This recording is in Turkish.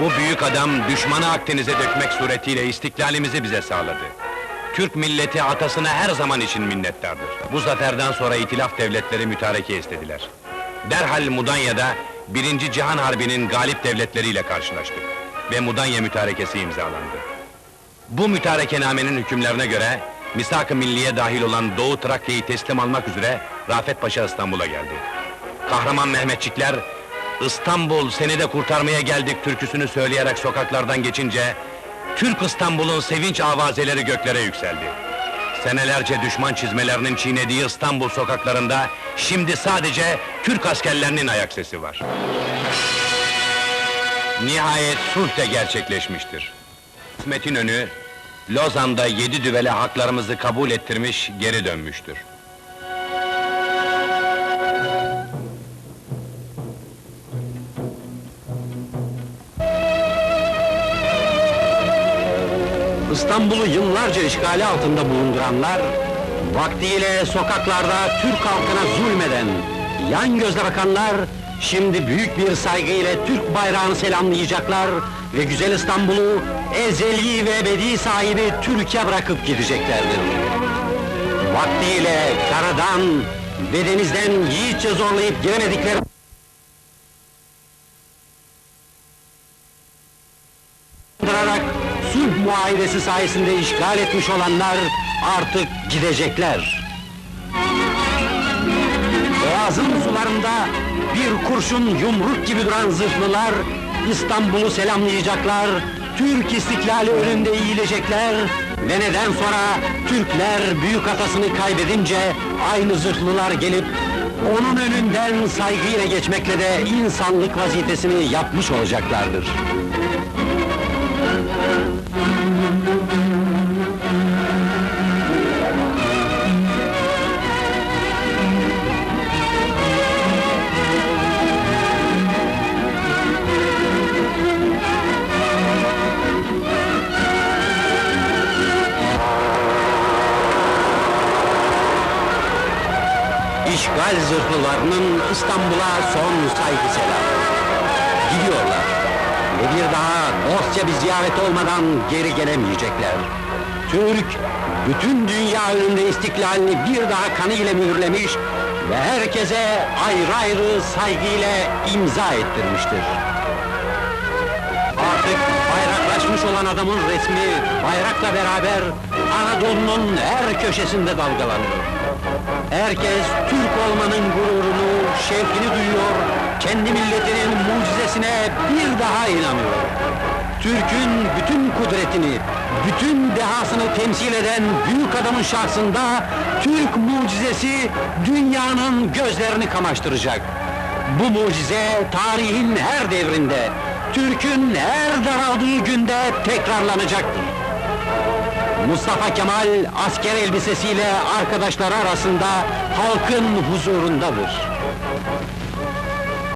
Bu büyük adam düşmanı Akdeniz'e dökmek suretiyle istiklalimizi bize sağladı. Türk milleti atasına her zaman için minnettardır. Bu zaferden sonra itilaf devletleri mütareke istediler. Derhal Mudanya'da Birinci Cihan Harbi'nin galip devletleriyle karşılaştık ve Mudanya mütarekesi imzalandı. Bu mütarekenamenin hükümlerine göre misak-ı milliye dahil olan Doğu Trakya'yı teslim almak üzere Rafet Paşa İstanbul'a geldi. Kahraman Mehmetçikler İstanbul seni de kurtarmaya geldik türküsünü söyleyerek sokaklardan geçince Türk İstanbul'un sevinç avazeleri göklere yükseldi. Senelerce düşman çizmelerinin çiğnediği İstanbul sokaklarında şimdi sadece Türk askerlerinin ayak sesi var. Nihayet sulh de gerçekleşmiştir. İsmet'in önü Lozan'da yedi düvele haklarımızı kabul ettirmiş, geri dönmüştür. İstanbul'u yıllarca işgali altında bulunduranlar, vaktiyle sokaklarda Türk halkına zulmeden, yan gözle bakanlar, şimdi büyük bir saygıyla Türk bayrağını selamlayacaklar ve güzel İstanbul'u ezeli ve ebedi sahibi Türkiye bırakıp gideceklerdir. Vaktiyle karadan ve denizden yiğitçe zorlayıp giremedikleri sulh muahidesi sayesinde işgal etmiş olanlar artık gidecekler. Boğazın sularında bir kurşun yumruk gibi duran zırhlılar İstanbul'u selamlayacaklar, Türk istiklali önünde eğilecekler ve neden sonra Türkler büyük atasını kaybedince aynı zırhlılar gelip onun önünden saygıyla geçmekle de insanlık vazifesini yapmış olacaklardır. İşgal zırhlılarının İstanbul'a son saygı selamı. Gidiyorlar. Ve bir daha dostça bir ziyaret olmadan geri gelemeyecekler. Türk, bütün dünya önünde istiklalini bir daha kanıyla mühürlemiş ve herkese ayrı ayrı saygıyla imza ettirmiştir. Artık bayraklaşmış olan adamın resmi bayrakla beraber Anadolu'nun her köşesinde dalgalanıyor. Herkes Türk olmanın gururunu, şevkini duyuyor, kendi milletinin mucizesine bir daha inanıyor. Türk'ün bütün kudretini, bütün dehasını temsil eden büyük adamın şahsında Türk mucizesi dünyanın gözlerini kamaştıracak. Bu mucize tarihin her devrinde, Türk'ün her daraldığı günde tekrarlanacaktır. Mustafa Kemal asker elbisesiyle arkadaşları arasında halkın huzurundadır.